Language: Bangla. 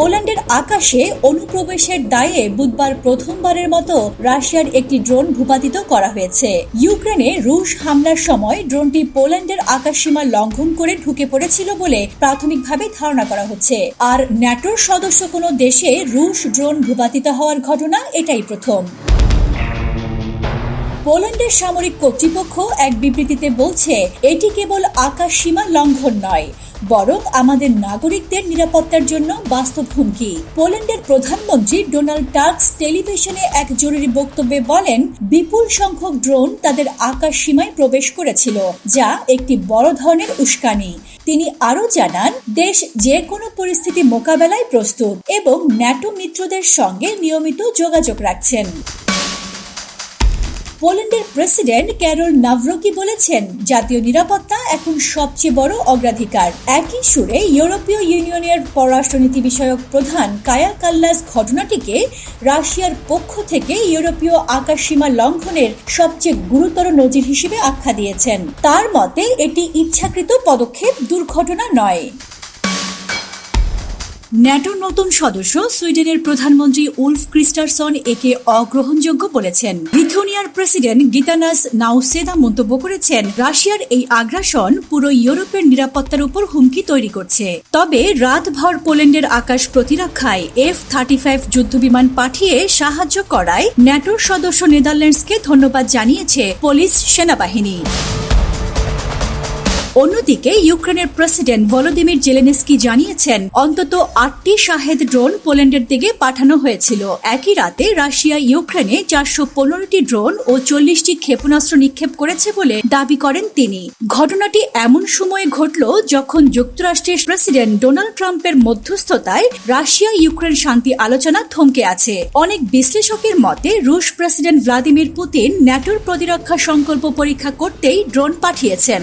পোল্যান্ডের আকাশে অনুপ্রবেশের দায়ে বুধবার প্রথমবারের মতো রাশিয়ার একটি ড্রোন ভূপাতিত করা হয়েছে। ইউক্রেনে রুশ হামলার সময় ড্রোনটি পোল্যান্ডের আকাশসীমা লঙ্ঘন করে ঢুকে পড়েছিল বলে প্রাথমিকভাবে ধারণা করা হচ্ছে। আর ন্যাটোর সদস্য কোনো দেশে রুশ ড্রোন ভূপাতিত হওয়ার ঘটনা এটাই প্রথম। পোল্যান্ডের সামরিক কর্তৃপক্ষ এক বিবৃতিতে বলছে, এটি কেবল আকাশ সীমা লঙ্ঘন নয়, বরং আমাদের নাগরিকদের নিরাপত্তার জন্য বাস্তব হুমকি পোল্যান্ডের প্রধানমন্ত্রী ডোনাল্ড টাস্ক টেলিভিশনে এক জরুরি বক্তব্যে বলেন, বিপুল সংখ্যক ড্রোন তাদের আকাশ সীমায় প্রবেশ করেছিল, যা একটি বড় ধরনের উস্কানি। তিনি আরও জানান, দেশ যে কোনো পরিস্থিতি মোকাবেলায় প্রস্তুত এবং ন্যাটো মিত্রদের সঙ্গে নিয়মিত যোগাযোগ রাখছেন। পোল্যান্ডের প্রেসিডেন্ট ক্যারল নাভরকি বলেছেন, জাতীয় নিরাপত্তা এখন সবচেয়ে বড় অগ্রাধিকার। একই সুরে ইউরোপীয় ইউনিয়নের পররাষ্ট্রনীতি বিষয়ক প্রধান কায়া কাল্লাস ঘটনাটিকে রাশিয়ার পক্ষ থেকে ইউরোপীয় আকাশসীমা লঙ্ঘনের সবচেয়ে গুরুতর নজির হিসেবে আখ্যা দিয়েছেন। তার মতে, এটি ইচ্ছাকৃত পদক্ষেপ, দুর্ঘটনা নয়। ন্যাটোর নতুন সদস্য সুইডেনের প্রধানমন্ত্রী উলফ ক্রিস্টারসন একে অগ্রহণযোগ্য বলেছেন। লিথুনিয়ার প্রেসিডেন্ট গীতানাস নাউসেদা মন্তব্য করেছেন, রাশিয়ার এই আগ্রাসন পুরো ইউরোপের নিরাপত্তার উপর হুমকি তৈরি করছে। তবে রাতভর পোল্যান্ডের আকাশ প্রতিরক্ষায় এফ থার্টি ফাইভ যুদ্ধবিমান পাঠিয়ে সাহায্য করায় ন্যাটোর সদস্য নেদারল্যান্ডসকে ধন্যবাদ জানিয়েছে পুলিশ সেনাবাহিনী। অন্যদিকে, ইউক্রেনের প্রেসিডেন্ট ভলোদিমির জেলেনেস্কি জানিয়েছেন, অন্তত আটটি শাহেদ ড্রোন পোল্যান্ডের দিকে পাঠানো হয়েছিল। একই রাতে রাশিয়া ইউক্রেনে চারশো পনেরোটি ড্রোন ও চল্লিশটি ক্ষেপণাস্ত্র নিক্ষেপ করেছে বলে দাবি করেন তিনি। ঘটনাটি এমন সময়ে ঘটল যখন যুক্তরাষ্ট্রের প্রেসিডেন্ট ডোনাল্ড ট্রাম্পের মধ্যস্থতায় রাশিয়া ইউক্রেন শান্তি আলোচনা থমকে আছে। অনেক বিশ্লেষকের মতে, রুশ প্রেসিডেন্ট ভ্লাদিমির পুতিন ন্যাটোর প্রতিরক্ষা সংকল্প পরীক্ষা করতেই ড্রোন পাঠিয়েছেন।